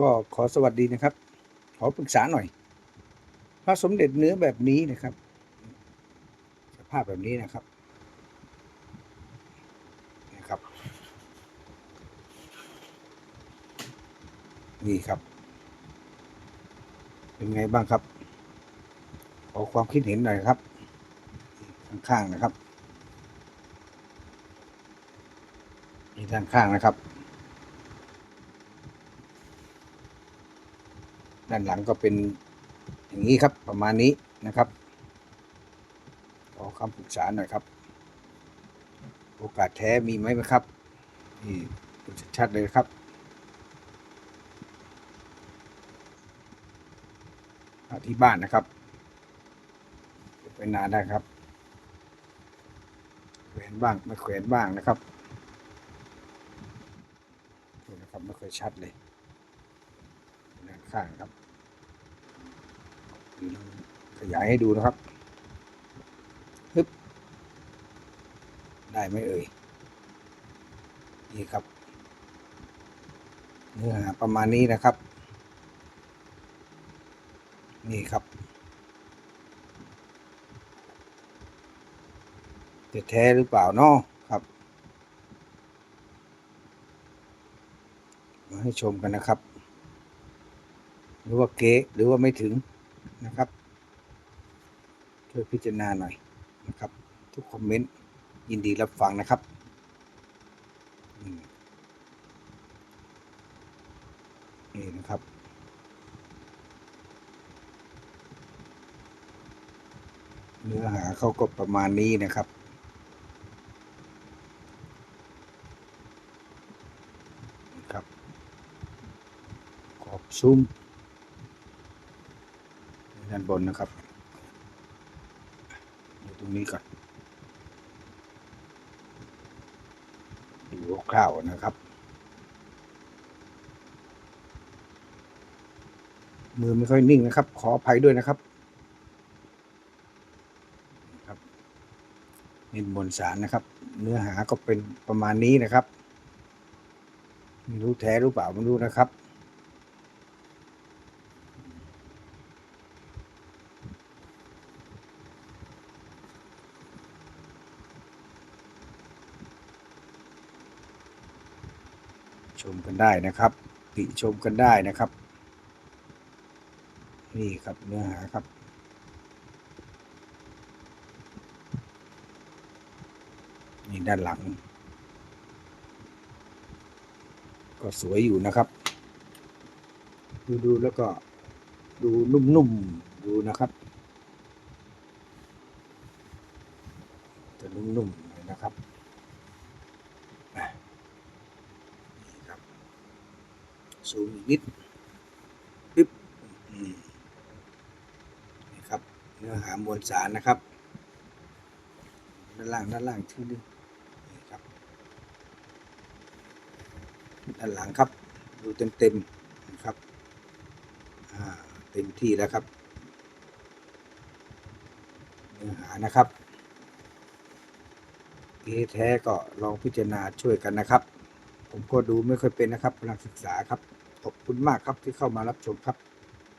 ก็ขอสวัสดีนะครับ ขอปรึกษาหน่อย พระสมเด็จเนื้อแบบนี้นะครับ สภาพแบบนี้นะครับนะครับ นี่ครับ เป็นไงบ้างครับ ขอความคิดเห็นหน่อยครับ ข้างๆนะครับนี่ด้านข้างนะครับ ด้านหลังก็เป็นอย่างนี้ครับประมาณนี้นะครับ ขอคำปรึกษาหน่อยครับ โอกาสแท้มีไหมไหมครับนี่ชัดเลยครับที่บ้านนะครับเก็บไปนานได้ครับแขวนบ้างไม่แขวนบ้างนะครับนะครับไม่เคยชัดเลย ด้านข้างครับ ขยายให้ดูนะครับฮึบได้ไหมเอ่ย นี่ครับ เนื้อหาประมาณนี้นะครับ นี่ครับจะแท้หรือเปล่าเนาะครับมาให้ชมกันนะครับ รือว่าเก๊หรือว่าไม่ถึงนะครับ ช่วยพิจารณาหน่อยนะครับ ทุกคอมเมนต์ยินดีรับฟังนะครับนี่นะครับเนื้อหาเขาก็ประมาณนี้นะครับนะครับขอบซุ้มานบนนะครับดูตรงนี้ก่อนดูคร่าวๆนะครับ มือไม่ค่อยนิ่งนะครับ ขออภัยด้วยนะครับครับนินมนสารนะครับ เนื้อหาก็เป็นประมาณนี้นะครับไม่รู้แท้หรือเปล่าไม่รู้นะครับ ชมกันได้นะครับ ติชมกันได้นะครับ นี่ครับเนื้อหาครับ นี่ด้านหลัง ก็สวยอยู่นะครับ ดูดูแล้วก็ดูนุ่มๆดูนะครับจะนุ่มๆเลยนะครับอะนี่ครับ ซูมอีกนิดปึ๊บนี่ครับ เนื้อหามวลสารนะครับ ด้านล่างด้านล่างที่นึงนี่ครับ ด้านหลังครับ ดูเต็มเต็มนะครับเต็มที่แล้วครับ เนื้อหานะครับเอแท้ก็ลองพิจารณาช่วยกันนะครับ ผมก็ดูไม่ค่อยเป็นนะครับกำลังศึกษาครับ ขอบคุณมากครับที่เข้ามารับชมครับ